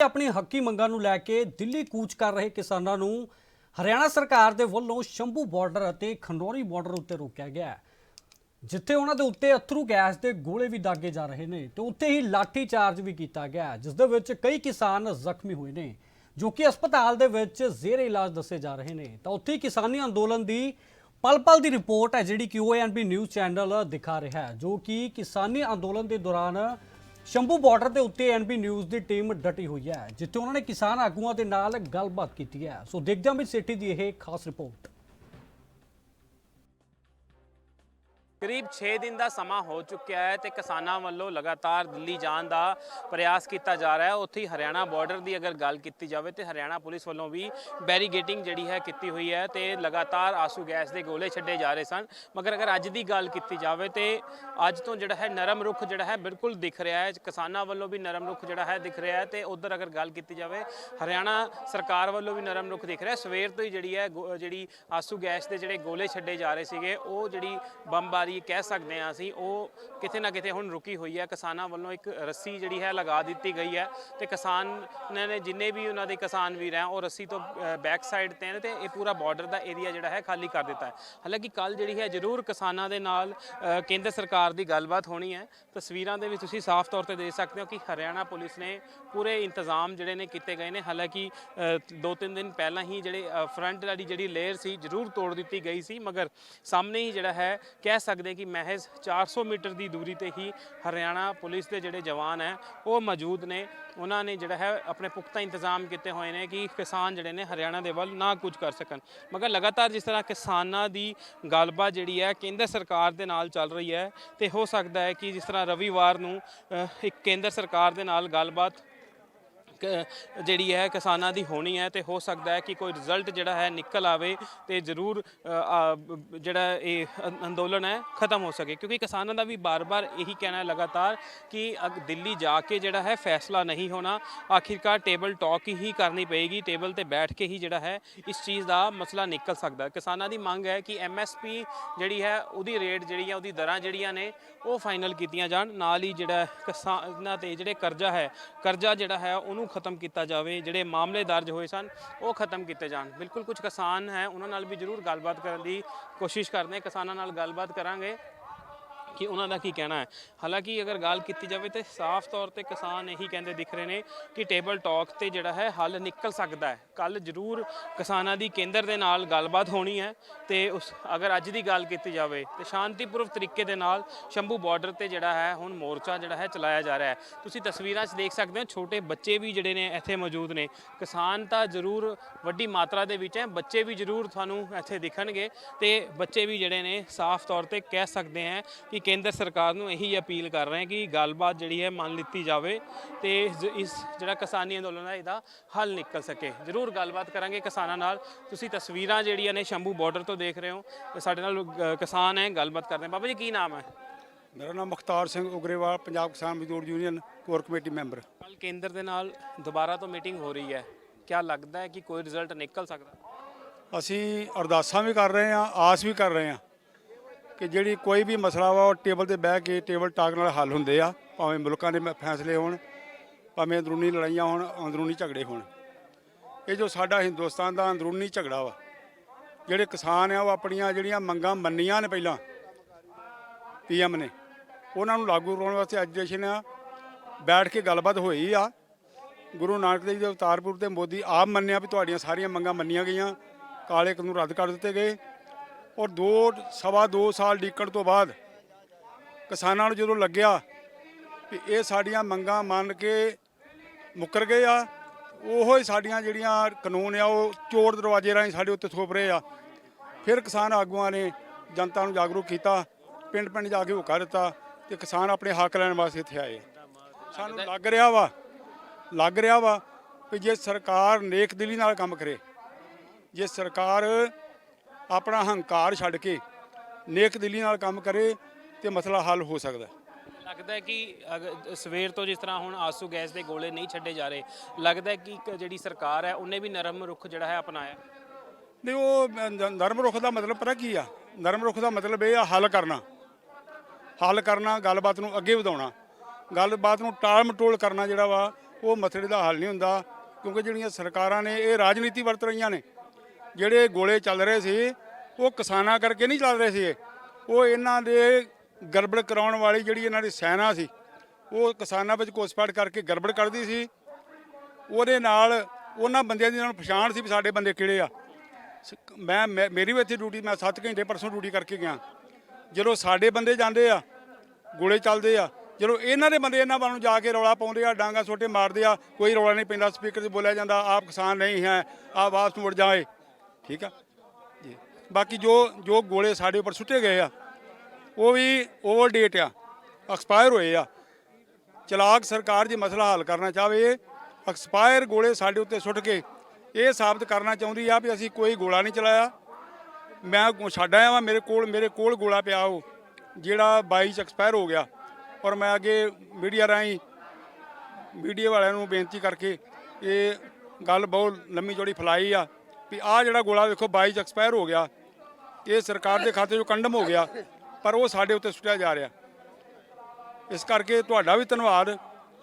ਆਪਣੀ ਹੱਕੀ ਮੰਗਾਂ ਨੂੰ ਲੈ ਕੇ ਦਿੱਲੀ ਕੂਚ ਕਰ ਰਹੇ ਕਿਸਾਨਾਂ ਨੂੰ ਹਰਿਆਣਾ ਸਰਕਾਰ ਦੇ ਵੱਲੋਂ ਸ਼ੰਭੂ ਬਾਰਡਰ ਅਤੇ ਖਨੌਰੀ ਬਾਰਡਰ ਉੱਤੇ ਰੋਕਿਆ ਗਿਆ ਹੈ ਜਿੱਥੇ ਉਹਨਾਂ ਦੇ ਉੱਤੇ ਅਥਰੂ ਗੈਸ ਦੇ ਗੋਲੇ ਵੀ ਦਾਗੇ ਜਾ ਰਹੇ ਨੇ ਤੇ ਉੱਥੇ ਹੀ ਲਾਠੀ ਚਾਰਜ ਵੀ ਕੀਤਾ ਗਿਆ ਹੈ, ਜਿਸ ਦੇ ਵਿੱਚ ਕਈ ਕਿਸਾਨ ਜ਼ਖਮੀ ਹੋਏ ਨੇ ਜੋ ਕਿ ਹਸਪਤਾਲ ਦੇ ਵਿੱਚ ਜ਼ੇਰੇ ਇਲਾਜ ਦੱਸੇ ਜਾ ਰਹੇ ਨੇ। ਤਾਂ ਉੱਥੇ ਹੀ ਕਿਸਾਨੀ ਅੰਦੋਲਨ ਦੀ ਪਲ ਪਲ ਦੀ ਰਿਪੋਰਟ ਹੈ ਜਿਹੜੀ ਕਿ ਓਐਨਬੀ ਨਿਊਜ਼ ਚੈਨਲ ਦਿਖਾ ਰਿਹਾ ਹੈ ਜੋ ਕਿ ਕਿਸਾਨੀ ਅੰਦੋਲਨ ਦੇ ਦੌਰਾਨ ਸ਼ੰਭੂ ਬਾਰਡਰ ਦੇ ਉੱਤੇ ਐਨਬੀ ਨਿਊਜ਼ ਦੀ ਟੀਮ ਡਟੀ ਹੋਈ ਹੈ, ਜਿੱਥੇ ਉਹਨਾਂ ਨੇ ਕਿਸਾਨ ਆਗੂਆਂ ਦੇ ਨਾਲ ਗੱਲਬਾਤ ਕੀਤੀ ਹੈ। ਸੋ ਦੇਖਦੇ ਹਾਂ ਵੀ ਸਿਟੀ ਦੀ ਇਹ ਖਾਸ ਰਿਪੋਰਟ ਕਰੀਬ 6 ਦਿਨ ਦਾ ਸਮਾਂ ਹੋ ਚੁੱਕਿਆ ਹੈ ਤੇ ਕਿਸਾਨਾਂ ਵੱਲੋਂ ਲਗਾਤਾਰ ਦਿੱਲੀ ਜਾਣ ਦਾ ਪ੍ਰਯਾਸ ਕੀਤਾ ਜਾ ਰਿਹਾ ਹੈ। ਉੱਥੇ ਹੀ ਹਰਿਆਣਾ ਬਾਰਡਰ ਦੀ ਅਗਰ ਗੱਲ ਕੀਤੀ ਜਾਵੇ ਤੇ ਹਰਿਆਣਾ ਪੁਲਿਸ ਵੱਲੋਂ ਵੀ ਬੈਰੀਗੇਟਿੰਗ ਜਿਹੜੀ ਹੈ ਕੀਤੀ ਹੋਈ ਹੈ ਤੇ ਲਗਾਤਾਰ ਆਸੂ ਗੈਸ ਦੇ ਗੋਲੇ ਛੱਡੇ ਜਾ ਰਹੇ ਸਨ। ਮਗਰ ਅਗਰ ਅੱਜ ਦੀ ਗੱਲ ਕੀਤੀ ਜਾਵੇ ਤੇ ਅੱਜ ਤੋਂ ਜਿਹੜਾ ਹੈ ਨਰਮ ਰੁੱਖ ਜਿਹੜਾ ਹੈ ਬਿਲਕੁਲ ਦਿਖ ਰਿਹਾ ਹੈ। ਕਿਸਾਨਾਂ ਵੱਲੋਂ ਵੀ ਨਰਮ ਰੁੱਖ ਜਿਹੜਾ ਹੈ ਦਿਖ ਰਿਹਾ ਹੈ ਤੇ ਉਧਰ ਅਗਰ ਗੱਲ ਕੀਤੀ ਜਾਵੇ, ਹਰਿਆਣਾ ਸਰਕਾਰ ਵੱਲੋਂ ਵੀ ਨਰਮ ਰੁੱਖ ਦਿਖ ਰਿਹਾ ਸਵੇਰ ਤੋਂ ਹੀ ਜਿਹੜੀ ਹੈ ਗੋ- ਜਿਹੜੀ ਆਸੂ ਗੈਸ ਦੇ ਜਿਹੜੇ ਗੋਲੇ ਛੱਡੇ ਜਾ ਰਹੇ ਸੀਗੇ, ਉਹ ਜਿਹੜੀ ਬੰਬਾਰੀ ਕਹਿ ਸਕਦੇ ਹਾਂ, ਅਸੀਂ ਉਹ ਕਿਤੇ ਨਾ ਕਿਤੇ ਹੁਣ ਰੁਕੀ ਹੋਈ ਹੈ। ਕਿਸਾਨਾਂ ਵੱਲੋਂ ਇੱਕ ਰੱਸੀ ਜਿਹੜੀ ਹੈ ਲਗਾ ਦਿੱਤੀ ਗਈ ਹੈ ਤੇ ਕਿਸਾਨ ਨੇ ਜਿੰਨੇ ਵੀ ਉਹਨਾਂ ਦੇ ਕਿਸਾਨ ਵੀਰ ਹੈ, ਉਹ ਰੱਸੀ ਤੋਂ ਬੈਕ ਸਾਈਡ ਤੇ ਨੇ ਤੇ ਇਹ ਪੂਰਾ ਬਾਰਡਰ ਦਾ ਏਰੀਆ ਜਿਹੜਾ ਹੈ ਖਾਲੀ ਕਰ ਦਿੱਤਾ ਹੈ। ਹਾਲਾਂਕਿ ਕੱਲ ਜਿਹੜੀ ਹੈ ਜ਼ਰੂਰ ਕਿਸਾਨਾਂ ਦੇ ਨਾਲ ਕੇਂਦਰ ਸਰਕਾਰ ਦੀ ਗੱਲਬਾਤ ਹੋਣੀ ਹੈ। ਤਸਵੀਰਾਂ ਦੇ ਵਿੱਚ ਤੁਸੀਂ ਸਾਫ਼ ਤੌਰ ਤੇ ਦੇਖ ਸਕਦੇ ਹੋ ਕਿ ਹਰਿਆਣਾ ਪੁਲਿਸ ਨੇ ਪੂਰੇ ਇੰਤਜ਼ਾਮ ਜਿਹੜੇ ਨੇ ਕੀਤੇ ਗਏ ਨੇ। ਹਾਲਾਂਕਿ ਦੋ ਤਿੰਨ ਦਿਨ ਪਹਿਲਾਂ ਹੀ ਜਿਹੜੇ ਫਰੰਟ ਵਾਲੀ ਜਿਹੜੀ ਲੇਅਰ ਸੀ ਜ਼ਰੂਰ ਤੋੜ ਦਿੱਤੀ ਗਈ ਸੀ, ਮਗਰ ਸਾਹਮਣੇ ਹੀ ਜਿਹੜਾ ਹੈ, ਕਹਿ ਸਕਦੇ ਕਿ ਮਹਿਜ਼ 400 ਮੀਟਰ ਦੀ ਦੂਰੀ ਤੇ ਹੀ ਹਰਿਆਣਾ ਪੁਲਿਸ ਦੇ ਜਿਹੜੇ ਜਵਾਨ ਹੈ, ਉਹ ਮੌਜੂਦ ਨੇ। ਉਹਨਾਂ ਨੇ ਜਿਹੜਾ ਹੈ, ਆਪਣੇ ਪੁਖਤਾ ਇੰਤਜ਼ਾਮ ਕੀਤੇ ਹੋਏ ਨੇ ਕਿ ਕਿਸਾਨ ਜਿਹੜੇ ਨੇ ਹਰਿਆਣਾ ਦੇ ਵੱਲ ਨਾ ਕੁਝ ਕਰ ਸਕਣ। ਮਗਰ ਲਗਾਤਾਰ ਜਿਸ ਤਰ੍ਹਾਂ ਕਿਸਾਨਾਂ ਦੀ ਗੱਲਬਾਤ ਜਿਹੜੀ ਹੈ, ਕੇਂਦਰ ਸਰਕਾਰ ਦੇ ਨਾਲ ਚੱਲ ਰਹੀ ਹੈ, ਤੇ ਹੋ ਸਕਦਾ ਹੈ ਕਿ ਜਿਸ ਤਰ੍ਹਾਂ ਰਵੀਵਾਰ ਨੂੰ ਇੱਕ ਕੇਂਦਰ ਸਰਕਾਰ ਦੇ ਨਾਲ ਗੱਲਬਾਤ ਜਿਹੜੀ ਹੈ ਕਿਸਾਨਾਂ ਦੀ ਹੋਣੀ ਹੈ ਤੇ ਹੋ ਸਕਦਾ ਹੈ ਕਿ ਕੋਈ ਰਿਜ਼ਲਟ ਜਿਹੜਾ ਹੈ ਨਿਕਲ ਆਵੇ ਤੇ ਜ਼ਰੂਰ ਜਿਹੜਾ ਇਹ ਅੰਦੋਲਨ ਹੈ ਖਤਮ ਹੋ ਸਕੇ। ਕਿਉਂਕਿ ਕਿਸਾਨਾਂ ਦਾ ਵੀ ਬਾਰ-ਬਾਰ ਇਹੀ ਕਹਿਣਾ ਹੈ ਲਗਾਤਾਰ ਕਿ ਅਗ, ਦਿੱਲੀ ਜਾ ਕੇ ਜਿਹੜਾ ਹੈ ਫੈਸਲਾ ਨਹੀਂ ਹੋਣਾ, ਆਖਿਰਕਾਰ ਟੇਬਲ ਟਾਕ ਹੀ ਕਰਨੀ ਪਏਗੀ ਟੇਬਲ ਤੇ ਬੈਠ ਕੇ ਹੀ ਜਿਹੜਾ ਹੈ ਇਸ ਚੀਜ਼ ਦਾ ਮਸਲਾ ਨਿਕਲ ਸਕਦਾ ਕਿਸਾਨਾਂ ਦੀ ਮੰਗ ਹੈ ਕਿ ਐਮਐਸਪੀ ਜਿਹੜੀ ਹੈ ਉਹਦੀ ਰੇਟ ਜਿਹੜੀ ਹੈ, ਉਹਦੀ ਦਰਾਂ ਜਿਹੜੀਆਂ ਨੇ, ਉਹ ਫਾਈਨਲ ਕੀਤੀਆਂ ਜਾਣ। ਨਾਲ ਹੀ ਜਿਹੜਾ ਕਿਸਾਨਾਂ ਤੇ ਜਿਹੜੇ ਕਰਜ਼ਾ ਹੈ, ਕਰਜ਼ਾ ਜਿਹੜਾ ਹੈ ਉਹਨੂੰ ਖਤਮ ਕੀਤਾ ਜਾਵੇ, ਜਿਹੜੇ ਮਾਮਲੇ ਦਰਜ ਹੋਏ ਸਨ, ਉਹ ਖਤਮ ਕੀਤੇ ਜਾਣ। ਬਿਲਕੁਲ ਕੁਝ ਕਿਸਾਨ ਹੈ, ਉਹਨਾਂ ਨਾਲ ਵੀ ਜ਼ਰੂਰ ਗੱਲਬਾਤ ਕਰਨ ਦੀ ਕੋਸ਼ਿਸ਼ ਕਰਦੇ ਕਿਸਾਨਾਂ ਨਾਲ ਗੱਲਬਾਤ ਕਰਾਂਗੇ। ਕਿ ਉਹਨਾਂ ਦਾ ਕੀ ਕਹਿਣਾ ਹੈ। ਹਾਲਾਂਕਿ ਅਗਰ ਗੱਲ ਕੀਤੀ ਜਾਵੇ ਤੇ ਸਾਫ਼ ਤੌਰ ਤੇ ਕਿਸਾਨ ਇਹੀ ਕਹਿੰਦੇ ਦਿਖ ਰਹੇ ਨੇ ਕਿ ਟੇਬਲ ਟਾਕ ਤੇ ਜਿਹੜਾ ਹੈ ਹੱਲ ਨਿਕਲ ਸਕਦਾ ਹੈ। ਕੱਲ ਜ਼ਰੂਰ ਕਿਸਾਨਾਂ ਦੀ ਕੇਂਦਰ ਦੇ ਨਾਲ ਗੱਲਬਾਤ ਹੋਣੀ ਹੈ ਤੇ ਉਸ ਅਗਰ ਅੱਜ ਦੀ ਗੱਲ ਕੀਤੀ ਜਾਵੇ ਤੇ ਸ਼ਾਂਤੀਪੂਰਵਕ ਤਰੀਕੇ ਦੇ ਨਾਲ ਸ਼ੰਭੂ ਬਾਰਡਰ ਤੇ ਜਿਹੜਾ ਹੈ ਹੁਣ ਮੋਰਚਾ ਜਿਹੜਾ ਹੈ ਚਲਾਇਆ ਜਾ ਰਿਹਾ ਹੈ। ਤੁਸੀਂ ਤਸਵੀਰਾਂ 'ਚ ਦੇਖ ਸਕਦੇ ਹੋ ਛੋਟੇ ਬੱਚੇ ਵੀ ਜਿਹੜੇ ਨੇ ਇੱਥੇ ਮੌਜੂਦ ਨੇ। ਕਿਸਾਨ ਤਾਂ ਜ਼ਰੂਰ ਵੱਡੀ ਮਾਤਰਾ ਦੇ ਵਿੱਚ ਹੈ, ਬੱਚੇ ਵੀ ਜ਼ਰੂਰ ਤੁਹਾਨੂੰ ਇੱਥੇ ਦਿਖਣਗੇ ਤੇ ਬੱਚੇ ਵੀ ਜਿਹੜੇ ਨੇ ਸਾਫ਼ ਤੌਰ ਤੇ ਕਹਿ ਸਕਦੇ ਹੈ ਕਿ ਕੇਂਦਰ ਸਰਕਾਰ ਨੂੰ ਇਹੀ ਅਪੀਲ ਕਰ ਰਹੇ ਹੈ ਕਿ ਗੱਲਬਾਤ ਜਿਹੜੀ ਹੈ ਮੰਨ ਲਿੱਤੀ ਜਾਵੇ ਤੇ ਇਸ ਜਿਹੜਾ ਕਿਸਾਨੀ ਅੰਦੋਲਨ ਹੈ ਇਹਦਾ ਹੱਲ ਨਿਕਲ ਸਕੇ। ਜ਼ਰੂਰ ਗੱਲਬਾਤ ਕਰਾਂਗੇ ਕਿਸਾਨਾਂ ਨਾਲ। ਤੁਸੀਂ ਤਸਵੀਰਾਂ ਜਿਹੜੀਆਂ ਨੇ ਸ਼ੰਭੂ ਬਾਰਡਰ ਤੋਂ ਦੇਖ ਰਹੇ ਹੋ। ਤੇ ਸਾਡੇ ਨਾਲ ਅ, ਕਿਸਾਨ ਹੈ ਗੱਲਬਾਤ ਕਰਦੇ ਹਾਂ। ਬਾਬਾ ਜੀ ਕੀ ਨਾਮ ਹੈ? ਮੇਰਾ ਨਾਮ ਮੁਖਤਾਰ ਸਿੰਘ ਉਗਰੇਵਾਲ ਪੰਜਾਬ ਕਿਸਾਨ ਮਜ਼ਦੂਰ ਯੂਨੀਅਨ ਕੋਰ ਕਮੇਟੀ ਮੈਂਬਰ। ਕੱਲ ਕੇਂਦਰ ਦੇ ਨਾਲ ਦੁਬਾਰਾ ਤੋਂ ਮੀਟਿੰਗ ਹੋ ਰਹੀ ਹੈ। ਕਿਆ ਲੱਗਦਾ ਹੈ ਕਿ ਕੋਈ ਰਿਜ਼ਲਟ ਨਿਕਲ ਸਕਦਾ? ਅਸੀਂ ਅਰਦਾਸਾਂ ਵੀ ਕਰ ਰਹੇ ਹਾਂ ਆਸ ਵੀ ਕਰ ਰਹੇ ਹਾਂ। ਕਿ ਜਿਹੜੀ ਕੋਈ ਵੀ ਮਸਲਾ ਵਾ ਉਹ ਟੇਬਲ ਤੇ ਬਹਿ ਕੇ ਟੇਬਲ ਟਾਕ ਨਾਲ ਹੱਲ ਹੁੰਦੇ ਆ, ਭਾਵੇਂ ਮੁਲਕਾਂ ਦੇ ਫੈਸਲੇ ਹੋਣ, ਭਾਵੇਂ ਅੰਦਰੂਨੀ ਲੜਾਈਆਂ ਹੋਣ, ਅੰਦਰੂਨੀ ਝਗੜੇ ਹੋਣ। ਇਹ ਜੋ ਸਾਡਾ ਹਿੰਦੁਸਤਾਨ ਦਾ ਅੰਦਰੂਨੀ ਝਗੜਾ ਵਾ, ਜਿਹੜੇ ਕਿਸਾਨ ਆ ਉਹ ਆਪਣੀਆਂ ਜਿਹੜੀਆਂ ਮੰਗਾਂ ਮੰਨੀਆਂ ਨੇ ਪਹਿਲਾਂ, ਪੀਐਮ ਨੇ, ਉਹਨਾਂ ਨੂੰ ਲਾਗੂ ਕਰਾਉਣ ਵਾਸਤੇ ਅੱਜ ਜਸ਼ਨ ਆ ਬੈਠ ਕੇ ਗੱਲਬਾਤ ਹੋਈ ਆ। ਗੁਰੂ ਨਾਨਕ ਦੇਵ ਜੀ ਦੇ ਅਵਤਾਰਪੁਰ ਤੇ ਮੋਦੀ ਆਪ ਮੰਨਿਆ ਵੀ ਤੁਹਾਡੀਆਂ ਸਾਰੀਆਂ ਮੰਗਾਂ ਮੰਨੀਆਂ ਗਈਆਂ, ਕਾਲੇ ਕਾਨੂੰਨ ਰੱਦ ਕਰ ਦਿੱਤੇ ਗਏ। ਔਰ ਦੋ, ਸਵਾ ਦੋ ਸਾਲ ਡੀਕਣ ਤੋਂ ਬਾਅਦ ਕਿਸਾਨਾਂ ਨੂੰ ਜਦੋਂ ਲੱਗਿਆ ਵੀ ਇਹ ਸਾਡੀਆਂ ਮੰਗਾਂ ਮੰਨ ਕੇ ਮੁੱਕਰ ਗਏ ਆ, ਉਹੋ ਹੀ ਸਾਡੀਆਂ ਜਿਹੜੀਆਂ ਕਾਨੂੰਨ ਆ, ਉਹ ਚੋਰ ਦਰਵਾਜ਼ੇ ਰਾਹੀਂ ਸਾਡੇ ਉੱਤੇ ਥੋਪ ਰਹੇ ਆ। ਫਿਰ ਕਿਸਾਨ ਆਗੂਆਂ ਨੇ ਜਨਤਾ ਨੂੰ ਜਾਗਰੂਕ ਕੀਤਾ ਪਿੰਡ ਪਿੰਡ ਜਾ ਕੇ ਹੁਕਾ ਦਿੱਤਾ ਤੇ ਕਿਸਾਨ ਆਪਣੇ ਹੱਕ ਲੈਣ ਵਾਸਤੇ ਇੱਥੇ ਆਏ। ਸਾਨੂੰ ਲੱਗ ਰਿਹਾ ਵਾ, ਲੱਗ ਰਿਹਾ ਵਾ ਕਿ ਜੇ ਸਰਕਾਰ ਨੇਕ ਦਿਲੀ ਨਾਲ ਕੰਮ ਕਰੇ, ਜੇ ਸਰਕਾਰ ਆਪਣਾ ਹੰਕਾਰ ਛੱਡ ਕੇ ਨੇਕ ਦਿਲੀ ਨਾਲ ਕੰਮ ਕਰੇ ਤੇ ਮਸਲਾ ਹੱਲ ਹੋ ਸਕਦਾ। ਲੱਗਦਾ ਹੈ ਕਿ ਸਵੇਰ ਤੋਂ ਜਿਸ ਤਰ੍ਹਾਂ ਹੁਣ ਆਸੂ ਗੈਸ ਦੇ ਗੋਲੇ ਨਹੀਂ ਛੱਡੇ ਜਾ ਰਹੇ ਲੱਗਦਾ ਹੈ ਕਿ ਜਿਹੜੀ ਸਰਕਾਰ ਹੈ ਉਹਨੇ ਵੀ ਨਰਮ ਰੁਖ ਜਿਹੜਾ ਹੈ ਅਪਣਾਇਆ? ਨਹੀਂ ਉਹ ਨਰਮ ਰੁਖ ਦਾ ਮਤਲਬ ਪਤਾ ਕੀ ਆ? ਨਰਮ ਰੁਖ ਦਾ ਮਤਲਬ ਇਹ ਆ ਹੱਲ ਕਰਨਾ। ਹੱਲ ਕਰਨਾ ਗੱਲਬਾਤ ਨੂੰ ਅੱਗੇ ਵਧਾਉਣਾ। ਗੱਲਬਾਤ ਨੂੰ ਟਾਲ ਮਟੋਲ ਕਰਨਾ ਜਿਹੜਾ ਵਾ ਉਹ ਮਸਲੇ ਦਾ ਹੱਲ ਨਹੀਂ ਹੁੰਦਾ ਕਿਉਂਕਿ ਜਿਹੜੀਆਂ ਸਰਕਾਰਾਂ ਨੇ ਇਹ ਰਾਜਨੀਤੀ ਵਰਤ ਰਹੀਆਂ ਨੇ। ਜਿਹੜੇ ਗੋਲੇ ਚੱਲ ਰਹੇ ਸੀ, ਉਹ ਕਿਸਾਨਾਂ ਕਰਕੇ ਨਹੀਂ ਚੱਲ ਰਹੇ ਸੀ। ਉਹ ਇਹਨਾਂ ਦੇ ਗੜਬੜ ਕਰਾਉਣ ਵਾਲੀ ਜਿਹੜੀ ਇਹਨਾਂ ਦੀ ਸੈਨਾ ਸੀ, ਉਹ ਕਿਸਾਨਾਂ ਵਿੱਚ ਘੁਸਪੈਠ ਕਰਕੇ ਗੜਬੜ ਕਰਦੀ ਸੀ। ਉਹਦੇ ਨਾਲ ਉਹਨਾਂ ਬੰਦਿਆਂ ਦੀ ਨਾਲ ਪਛਾਣ ਸੀ ਵੀ ਸਾਡੇ ਬੰਦੇ ਕਿਹੜੇ ਆ। ਸ- ਮੈਂ, ਮੈਂ- ਮੇਰੀ ਵੀ ਇੱਥੇ ਡਿਊਟੀ, ਮੈਂ 7 ਘੰਟੇ ਪਰਸੋਂ ਡਿਊਟੀ ਕਰਕੇ ਗਿਆ। ਜਦੋਂ ਸਾਡੇ ਬੰਦੇ ਜਾਂਦੇ ਆ, ਗੋਲੇ ਚੱਲਦੇ ਆ, ਜਦੋਂ ਇਹਨਾਂ ਦੇ ਬੰਦੇ ਇਹਨਾਂ ਵੱਲ ਨੂੰ ਜਾ ਕੇ ਰੌਲਾ ਪਾਉਂਦੇ ਆ, ਡਾਂਗਾ ਛੋਟੇ ਮਾਰਦੇ ਆ, ਕੋਈ ਰੌਲਾ ਨਹੀਂ ਪੈਂਦਾ, ਸਪੀਕਰ 'ਚ ਬੋਲਿਆ ਜਾਂਦਾ, ਆਪ ਕਿਸਾਨ ਨਹੀਂ ਹੈ, ਆਪ ਵਾਪਸ ਮੁੜ ਜਾਏ। ਠੀਕ ਆ? ਜੀ। ਬਾਕੀ ਜੋ ਜੋ ਗੋਲੇ ਸਾਡੇ ਉੱਪਰ ਸੁੱਟੇ ਗਏ ਆ, ਉਹ ਵੀ ਓਵਰ ਡੇਟ ਆ, ਐਕਸਪਾਇਰ ਹੋਏ ਆ। ਚਲਾਕ ਸਰਕਾਰ ਜੇ ਮਸਲਾ ਹੱਲ ਕਰਨਾ ਚਾਹਵੇ, ਐਕਸਪਾਇਰ ਗੋਲੇ ਸਾਡੇ ਉੱਤੇ ਸੁੱਟ ਕੇ ਇਹ ਸਾਬਤ ਕਰਨਾ ਚਾਹੁੰਦੀ ਆ ਵੀ ਅਸੀਂ ਕੋਈ ਗੋਲਾ ਨਹੀਂ ਚਲਾਇਆ। ਮੈਂ ਗੋ- ਛੱਡ ਆਇਆ ਵਾਂ, ਮੇਰੇ ਕੋਲ ਮੇਰੇ ਕੋਲ ਗੋਲਾ ਪਿਆ ਉਹ, ਜਿਹੜਾ 22 ਚ ਐਕਸਪਾਇਰ ਹੋ ਗਿਆ। ਔਰ ਮੈਂ ਅੱਗੇ ਮੀਡੀਆ ਰਾਹੀਂ ਮੀਡੀਆ ਵਾਲਿਆਂ ਨੂੰ ਬੇਨਤੀ ਕਰਕੇ ਇਹ ਗੱਲ ਬਹੁਤ ਲੰਮੀ ਚੌੜੀ ਫੈਲਾਈ ਆ। ਵੀ ਆਹ ਜਿਹੜਾ ਗੋਲਾ ਵੇਖੋ 22 ਚ ਐਕਸਪਾਇਰ ਹੋ ਗਿਆ। ਇਹ ਸਰਕਾਰ ਦੇ ਖਾਤੇ 'ਚੋਂ ਕੰਡਮ ਹੋ ਗਿਆ, ਪਰ ਉਹ ਸਾਡੇ ਉੱਤੇ ਸੁੱਟਿਆ ਜਾ ਰਿਹਾ। ਇਸ ਕਰਕੇ ਤੁਹਾਡਾ ਵੀ ਧੰਨਵਾਦ।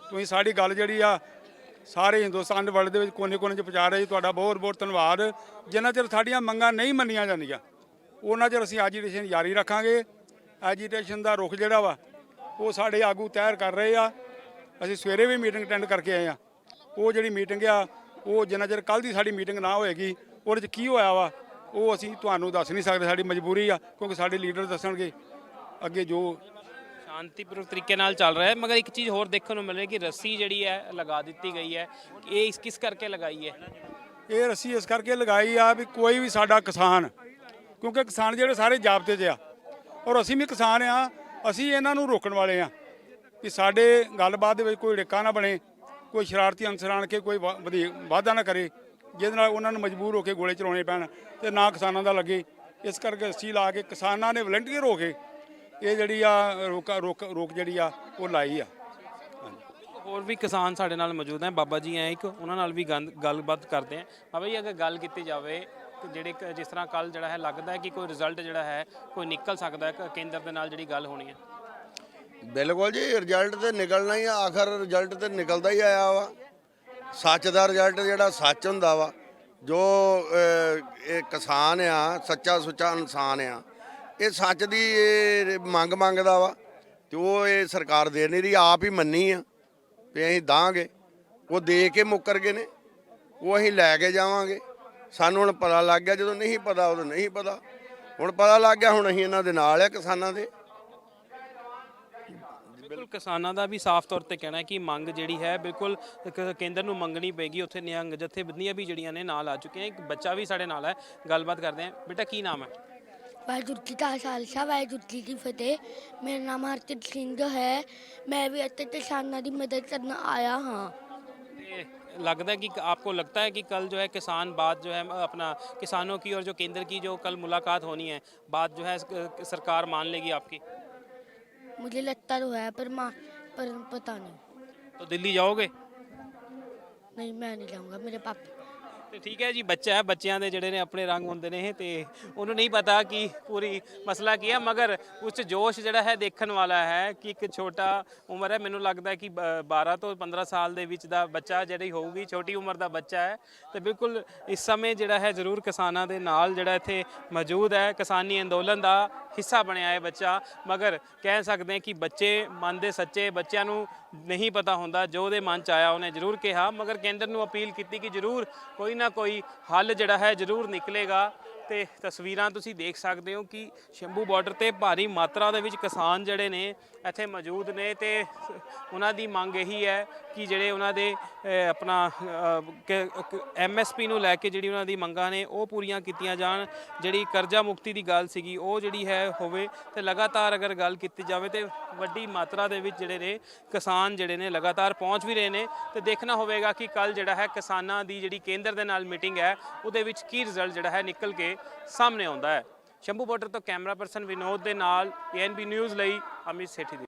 ਤੁਸੀਂ ਸਾਡੀ ਗੱਲ ਜਿਹੜੀ ਆ, ਸਾਰੇ ਹਿੰਦੁਸਤਾਨ ਦੇ ਵਰਲਡ ਦੇ ਵਿੱਚ ਕੋਨੇ-ਕੋਨੇ 'ਚ ਪਹੁੰਚਾ ਰਹੇ ਜੀ, ਤੁਹਾਡਾ ਬਹੁਤ-ਬਹੁਤ ਧੰਨਵਾਦ। ਜਿੰਨਾ ਚਿਰ ਸਾਡੀਆਂ ਮੰਗਾਂ ਨਹੀਂ ਮੰਨੀਆਂ ਜਾਂਦੀਆਂ, ਉਹਨਾਂ ਚਿਰ ਅਸੀਂ ਐਜੀਟੇਸ਼ਨ ਜਾਰੀ ਰੱਖਾਂਗੇ। ਐਜੀਟੇਸ਼ਨ ਦਾ ਰੁਖ ਜਿਹੜਾ ਵਾ, ਉਹ ਸਾਡੇ ਆਗੂ ਤੈਅ ਕਰ ਰਹੇ ਆ। ਅਸੀਂ ਸਵੇਰੇ ਵੀ ਮੀਟਿੰਗ ਅਟੈਂਡ ਕਰਕੇ ਆਏ ਆ। ਉਹ ਜਿਹੜੀ ਮੀਟਿੰਗ ਆ, ਉਹ ਜਿੰਨਾ ਚਿਰ ਕੱਲ ਦੀ ਸਾਡੀ ਮੀਟਿੰਗ ਨਾ ਹੋਏਗੀ ਉਹਦੇ 'ਚ ਕੀ ਹੋਇਆ ਵਾ? ਉਹ ਅਸੀਂ ਤੁਹਾਨੂੰ ਦੱਸ ਨਹੀਂ ਸਕਦੇ ਸਾਡੀ ਮਜਬੂਰੀ ਆ ਕਿਉਂਕਿ ਸਾਡੇ ਲੀਡਰ ਦੱਸਣਗੇ ਅੱਗੇ ਜੋ ਸ਼ਾਂਤੀਪੂਰਵਕ ਤਰੀਕੇ ਨਾਲ ਚੱਲ ਰਿਹਾ ਹੈ। ਮਗਰ ਇੱਕ ਚੀਜ਼ ਹੋਰ ਦੇਖਣ ਨੂੰ ਮਿਲ ਰਹੀ ਕਿ ਰੱਸੀ ਜਿਹੜੀ ਹੈ ਲਗਾ ਦਿੱਤੀ ਗਈ ਹੈ। ਇਹ ਇਸ ਕਿਸ ਕਰਕੇ ਲਗਾਈ ਹੈ? ਇਹ ਰੱਸੀ ਇਸ ਕਰਕੇ ਲਗਾਈ ਆ ਵੀ ਕੋਈ ਵੀ ਸਾਡਾ ਕਿਸਾਨ ਕਿਉਂਕਿ ਕਿਸਾਨ ਜਿਹੜੇ ਸਾਰੇ ਜਾਬਤੇ 'ਚ ਆ ਔਰ ਅਸੀਂ ਵੀ ਕਿਸਾਨ ਆ ਅਸੀਂ ਇਹਨਾਂ ਨੂੰ ਰੋਕਣ ਵਾਲੇ ਆ ਕਿ ਸਾਡੇ ਗੱਲਬਾਤ ਦੇ ਵਿੱਚ ਕੋਈ ੜਿੱਕਾ ਨਾ ਬਣੇ ਕੋਈ ਸ਼ਰਾਰਤੀ ਅਨਸਰ ਆਣ ਕੇ ਕੋਈ ਵਾਧਾ ਨਾ ਕਰੇ। ਜਿਹਦੇ ਨਾਲ ਉਹਨਾਂ ਨੂੰ ਮਜਬੂਰ ਹੋ ਕੇ ਗੋਲੇ ਚਲਾਉਣੇ ਪੈਣ ਤੇ ਨਾ ਕਿਸਾਨਾਂ ਦਾ ਲੱਗੇ। ਇਸ ਕਰਕੇ ਰੱਸੀ ਲਾ ਕੇ ਕਿਸਾਨਾਂ ਨੇ ਵਲੰਟੀਅਰ ਹੋ ਕੇ ਇਹ ਜਿਹੜੀ ਆ ਰੋਕ ਰੋਕ ਰੋਕ ਜਿਹੜੀ ਆ ਉਹ ਲਾਈ ਆ। ਹੋਰ ਵੀ ਕਿਸਾਨ ਸਾਡੇ ਨਾਲ ਮੌਜੂਦ ਹੈ। ਬਾਬਾ ਜੀ ਹੈ ਇੱਕ ਉਹਨਾਂ ਨਾਲ ਵੀ ਗੱਲਬਾਤ ਕਰਦੇ ਆ ਬਾਬਾ ਜੀ ਅਗਰ ਗੱਲ ਕੀਤੀ ਜਾਵੇ ਕਿ ਜਿਹੜੇ ਜਿਸ ਤਰ੍ਹਾਂ ਕੱਲ ਜਿਹੜਾ ਹੈ ਲੱਗਦਾ ਹੈ ਕਿ ਕੋਈ ਰਿਜ਼ਲਟ ਜਿਹੜਾ ਹੈ ਕੋਈ ਨਿਕਲ ਸਕਦਾ ਹੈ ਕੇਂਦਰ ਦੇ ਨਾਲ ਜਿਹੜੀ ਗੱਲ ਹੋਣੀ ਹੈ? ਬਿਲਕੁਲ ਜੀ ਰਿਜ਼ਲਟ ਤੇ ਨਿਕਲਣਾ ਹੀ ਆ। ਆਖਰ ਰਿਜ਼ਲਟ ਤੇ ਨਿਕਲਦਾ ਹੀ ਆਇਆ ਵਾ। ਸੱਚ ਦਾ ਰਿਜ਼ਲਟ ਜਿਹੜਾ ਸੱਚ ਹੁੰਦਾ ਵਾ, ਜੋ ਇਹ ਕਿਸਾਨ ਆ, ਸੱਚਾ ਸੁੱਚਾ ਇਨਸਾਨ ਆ, ਇਹ ਸੱਚ ਦੀ ਮੰਗ ਮੰਗਦਾ ਵਾ, ਤੇ ਉਹ ਇਹ ਸਰਕਾਰ ਦੇ ਨਹੀਂ ਰਹੀ, ਆਪ ਹੀ ਮੰਨੀ ਆ, ਵੀ ਅਸੀਂ ਦਾਂਗੇ। ਉਹ ਦੇ ਕੇ ਮੁੱਕਰ ਗਏ ਨੇ, ਉਹ ਅਸੀਂ ਲੈ ਕੇ ਜਾਵਾਂਗੇ। ਸਾਨੂੰ ਹੁਣ ਪਤਾ ਲੱਗ ਗਿਆ, ਜਦੋਂ ਨਹੀਂ ਪਤਾ ਉਦੋਂ ਨਹੀਂ ਪਤਾ। ਹੁਣ ਪਤਾ ਲੱਗ ਗਿਆ, ਹੁਣ ਅਸੀਂ ਇਹਨਾਂ ਦੇ ਨਾਲ ਆ ਕਿਸਾਨਾਂ ਦੇ। ਬਿਲਕੁਲ ਕਿਸਾਨਾਂ ਦਾ ਵੀ ਸਾਫ਼ ਤੌਰ ਤੇ ਕਹਿਣਾ ਹੈ ਕਿ ਮੰਗ ਜਿਹੜੀ ਹੈ ਬਿਲਕੁਲ ਕ- ਕੇਂਦਰ ਨੂੰ ਮੰਗਣੀ ਪੈਗੀ ਉੱਥੇ ਨਿਹੰਗ ਜਥੇਬੰਦੀਆਂ ਵੀ ਜਿਹੜੀਆਂ ਨੇ ਨਾਲ ਆ ਚੁੱਕੀਆਂ ਇੱਕ ਬੱਚਾ ਵੀ ਸਾਡੇ ਨਾਲ ਹੈ ਗੱਲਬਾਤ ਕਰਦੇ ਹਾਂ ਬੇਟਾ ਕੀ ਨਾਮ ਹੈ ਵਾਹਿਗੁਰੂ ਜੀ ਕਾ ਖਾਲਸਾ ਵਾਹਿਗੁਰੂ ਜੀ ਕੀ ਫਤਿਹ ਮੇਰਾ ਨਾਮ ਹਰਜੀਤ ਸਿੰਘ ਹੈ ਮੈਂ ਵੀ ਇੱਥੇ ਕਿਸਾਨਾਂ ਦੀ ਮਦਦ ਕਰਨ ਆਇਆ ਹਾਂ ये लगता है कि आपको लगता है कि कल जो है किसान बात जो है अपना किसानों की और जो केंद्र की जो कल मुलाकात होनी है बात जो है स- सरकार मान लेगी आपकी मुझे लगता तो है पर माँ पर पता नहीं तो दिल्ली जाओगे नहीं मैं नहीं जाऊँगा मेरे पापा ਤੇ ਠੀਕ ਹੈ ਜੀ, ਬੱਚਾ ਹੈ, ਬੱਚਿਆਂ ਦੇ ਜਿਹੜੇ ਨੇ ਆਪਣੇ ਰੰਗ ਹੁੰਦੇ ਨੇ ਤੇ ਉਹਨੂੰ ਨਹੀਂ ਪਤਾ ਕਿ ਪੂਰੀ ਮਸਲਾ ਕੀ ਹੈ, ਮਗਰ ਉਸ 'ਚ ਜੋਸ਼ ਜਿਹੜਾ ਹੈ ਦੇਖਣ ਵਾਲਾ ਹੈ ਕਿ ਇੱਕ ਛੋਟਾ ਉਮਰ ਹੈ। ਮੈਨੂੰ ਲੱਗਦਾ ਹੈ ਕਿ ਬ- 12 ਤੋਂ 15 ਸਾਲ ਦੇ ਵਿੱਚ ਦਾ ਬੱਚਾ ਜਿਹੜੀ ਹੋਊਗੀ, ਛੋਟੀ ਉਮਰ ਦਾ ਬੱਚਾ ਹੈ। ਤੇ ਬਿਲਕੁਲ ਇਸ ਸਮੇਂ ਜਿਹੜਾ ਹੈ ਜ਼ਰੂਰ ਕਿਸਾਨਾਂ ਦੇ ਨਾਲ ਜਿਹੜਾ ਇੱਥੇ ਮੌਜੂਦ ਹੈ। ਕਿਸਾਨੀ ਅੰਦੋਲਨ ਦਾ ਹਿੱਸਾ ਬਣਿਆ ਹੈ ਬੱਚਾ। ਮਗਰ ਕਹਿ ਸਕਦੇ ਹਾਂ ਕਿ ਬੱਚੇ ਮਨ ਦੇ ਸੱਚੇ ਬੱਚਿਆਂ ਨੂੰ ਨਹੀਂ ਪਤਾ ਹੁੰਦਾ। ਜੋ ਉਹਦੇ ਮਨ ਚ ਆਇਆ, ਉਹਨੇ ਜ਼ਰੂਰ ਕਿਹਾ। ਮਗਰ ਕੇਂਦਰ ਨੂੰ ਅਪੀਲ ਕੀਤੀ ਕਿ ਜ਼ਰੂਰ ਕੋਈ ਨਾ ਕੋਈ ਹੱਲ ਜਿਹੜਾ ਹੈ ਜ਼ਰੂਰ ਨਿਕਲੇਗਾ। ਤੇ ਤਸਵੀਰਾਂ ਤੁਸੀਂ ਦੇਖ ਸਕਦੇ ਹੋ ਕਿ ਸ਼ੰਭੂ ਬਾਰਡਰ ਤੇ ਭਾਰੀ ਮਾਤਰਾ ਦੇ ਵਿੱਚ ਕਿਸਾਨ ਜਿਹੜੇ ਨੇ ਇੱਥੇ ਮੌਜੂਦ ਨੇ ਤੇ ਉਹਨਾਂ ਦੀ ਮੰਗ ਇਹੀ ਹੈ ਕਿ ਜਿਹੜੇ ਉਹਨਾਂ ਦੇ ਅਹ, ਆਪਣਾ ਐਮਐਸਪੀ ਨੂੰ ਲੈ ਕੇ ਜਿਹੜੀ ਉਹਨਾਂ ਦੀ ਮੰਗਾਂ ਨੇ ਉਹ ਪੂਰੀਆਂ ਕੀਤੀਆਂ ਜਾਣ। ਜਿਹੜੀ ਕਰਜ਼ਾ ਮੁਕਤੀ ਦੀ ਗੱਲ ਸੀਗੀ ਉਹ ਜਿਹੜੀ ਹੈ ਹੋਵੇ ਤੇ ਲਗਾਤਾਰ ਅਗਰ ਗੱਲ ਕੀਤੀ ਜਾਵੇ ਤੇ ਵੱਡੀ ਮਾਤਰਾ ਦੇ ਵਿੱਚ ਜਿਹੜੇ ਨੇ ਕਿਸਾਨ ਜਿਹੜੇ ਨੇ ਲਗਾਤਾਰ ਪਹੁੰਚ ਵੀ ਰਹੇ ਨੇ ਤੇ ਦੇਖਣਾ ਹੋਵੇਗਾ ਕਿ ਕੱਲ ਜਿਹੜਾ ਹੈ ਕਿਸਾਨਾਂ ਦੀ ਜਿਹੜੀ ਕੇਂਦਰ ਦੇ ਨਾਲ ਮੀਟਿੰਗ ਹੈ ਉਹਦੇ ਵਿੱਚ ਕੀ ਰਿਜ਼ਲਟ ਜਿਹੜਾ ਹੈ ਨਿਕਲ ਕੇ ਸਾਹਮਣੇ ਆਉਂਦਾ ਹੈ। ਸ਼ੰਭੂ ਬਾਰਡਰ ਤੋਂ ਕੈਮਰਾ ਪਰਸਨ ਵਿਨੋਦ ਦੇ ਨਾਲ ਪੀਐਨਬੀ ਨਿਊਜ਼ ਲਈ ਅਮਿਤ ਸੇਠੀ ਦੀ